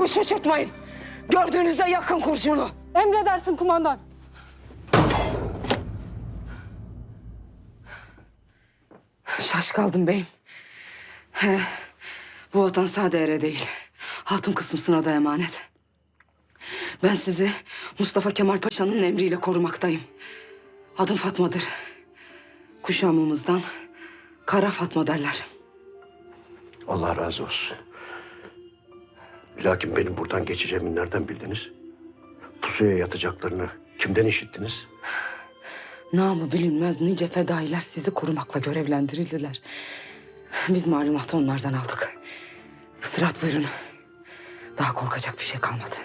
Kuş uçurtmayın. Gördüğünüzde yakın kurşunu. Emredersin kumandan. Şaş kaldım beyim. He, bu vatan sade ere değil. Hatun kısmısına da emanet. Ben sizi Mustafa Kemal Paşa'nın emriyle korumaktayım. Adım Fatma'dır. Kuşamımızdan Kara Fatma derler. Allah razı olsun. Lakin benim buradan geçeceğimi nereden bildiniz? Pusuya yatacaklarını kimden işittiniz? Namı bilinmez nice fedailer sizi korumakla görevlendirildiler. Biz malumatı onlardan aldık. Sırat buyurun. Daha korkacak bir şey kalmadı.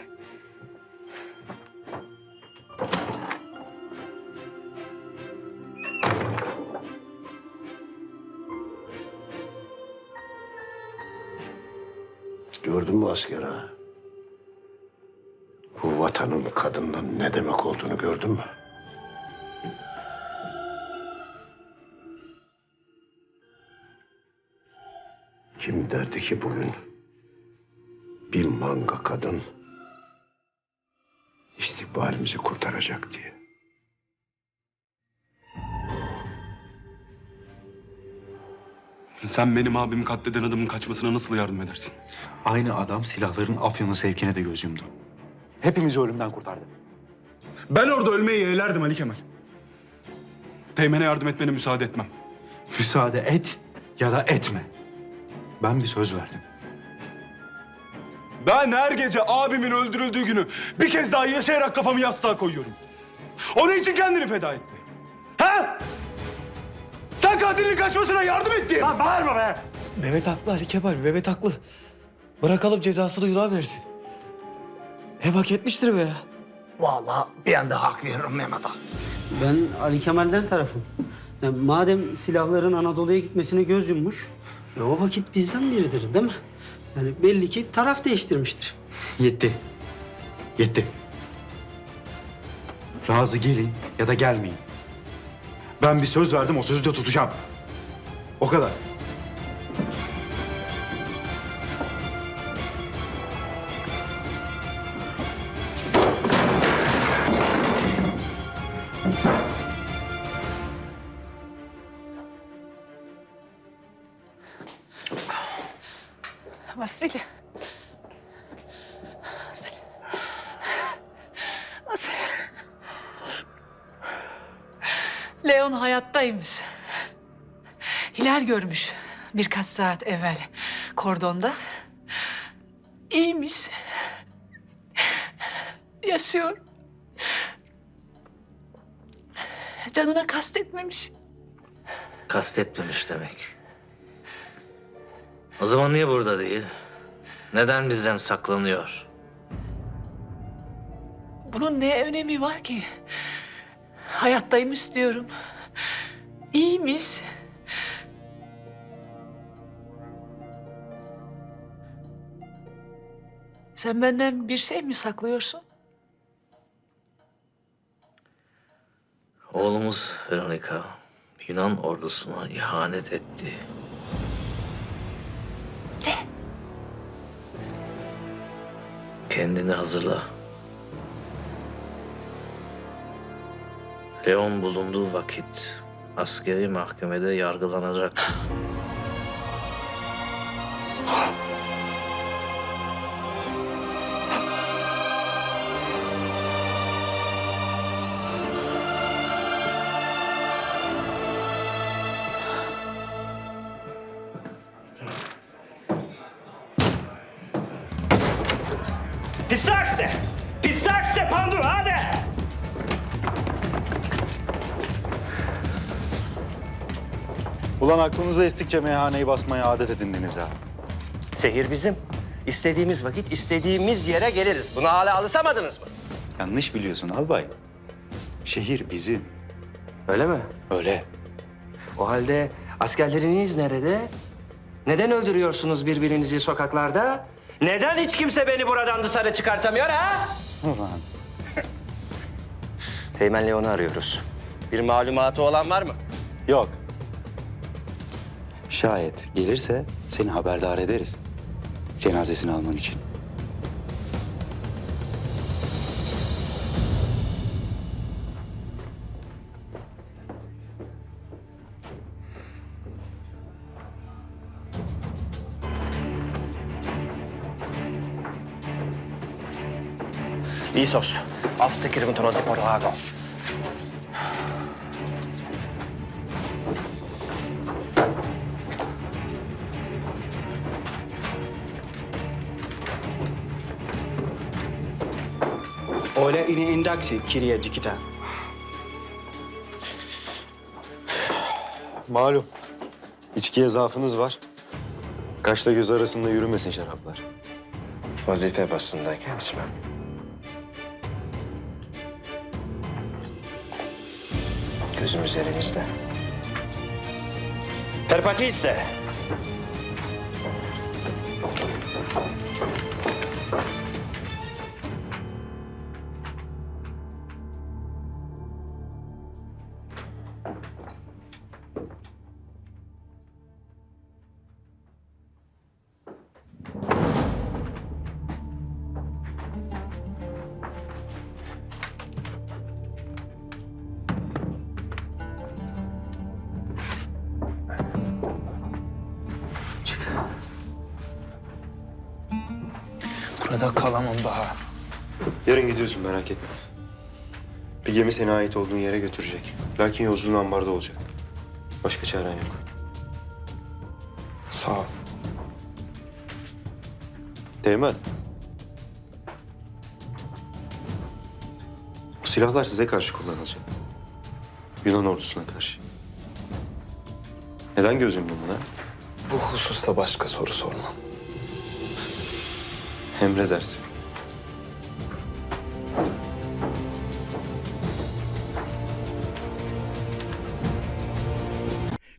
Gördün mü asker ha? Bu vatanın kadından ne demek olduğunu gördün mü? Kim derdi ki bugün bir manga kadın istikbalimizi kurtaracak diye. Sen benim abimi katleden adamın kaçmasına nasıl yardım edersin? Aynı adam silahların Afyon'a sevkine de göz yumdu. Hepimizi ölümden kurtardı. Ben orada ölmeyi yeğlerdim Ali Kemal. Teğmen'e yardım etmene müsaade etmem. Müsaade et ya da etme. Ben bir söz verdim. Ben her gece abimin öldürüldüğü günü bir kez daha yaşayarak kafamı yastığa koyuyorum. Onun için kendini feda etti. Ha? Sen katilin kaçmasına yardım ettin. bağırma be! Mehmet haklı Ali Kemal, Mehmet haklı. Bırakalım cezasını Yunan versin. Hem hak etmiştir be ya. Vallahi ben de hak veririm Mehmet'e. Ben Ali Kemal'den tarafım. Yani madem silahların Anadolu'ya gitmesine göz yummuş, e o vakit bizden biridir değil mi? Yani belli ki taraf değiştirmiştir. Yetti. Yetti. Razı gelin ya da gelmeyin. Ben bir söz verdim, o sözü de tutacağım. O kadar. Vasili. Vasili. Leon hayattaymış. Hilal görmüş birkaç saat evvel kordonda. İyiymiş. Yaşıyor. Canına kastetmemiş. Kastetmemiş demek. O zaman niye burada değil? Neden bizden saklanıyor? Bunun ne önemi var ki? Hayattaymış diyorum. İyiymiş. Sen benden bir şey mi saklıyorsun? Oğlumuz Veronica Yunan ordusuna ihanet etti. Ne? Kendini hazırla. Leon bulunduğu vakit askeri mahkemede yargılanacak. Pisakse! Pisakse pandur Ulan aklınıza estikçe meyhaneyi basmaya adet edindiniz ha. Şehir bizim. İstediğimiz vakit istediğimiz yere geliriz. Buna hala alışamadınız mı? Yanlış biliyorsun albay. Şehir bizim. Öyle mi? Öyle. O halde askerleriniz nerede? Neden öldürüyorsunuz birbirinizi sokaklarda? Neden hiç kimse beni buradan dışarı çıkartamıyor ha? Ulan. Teğmen Leon'u arıyoruz. Bir malumatı olan var mı? Yok. Şayet gelirse seni haberdar ederiz. Cenazesini alman için. Isos, aftekir un tono de porrago. Ole ini indaksi kiriye dikita. Malum. İçkiye zaafınız var. Kaşla göz arasında yürümesin şaraplar. Vazife basındayken içmem. Gözüm üzerinizde. Perpatiste. Burada kalamam daha. Yarın gidiyorsun merak etme. Bir gemi sana ait olduğun yere götürecek. Lakin yolculuğun ambarda olacak. Başka çaren yok. Sağ ol. Teğmen. Bu silahlar size karşı kullanılacak. Yunan ordusuna karşı. Neden göz yumdun buna? Bu hususta başka soru sorma. Emredersin.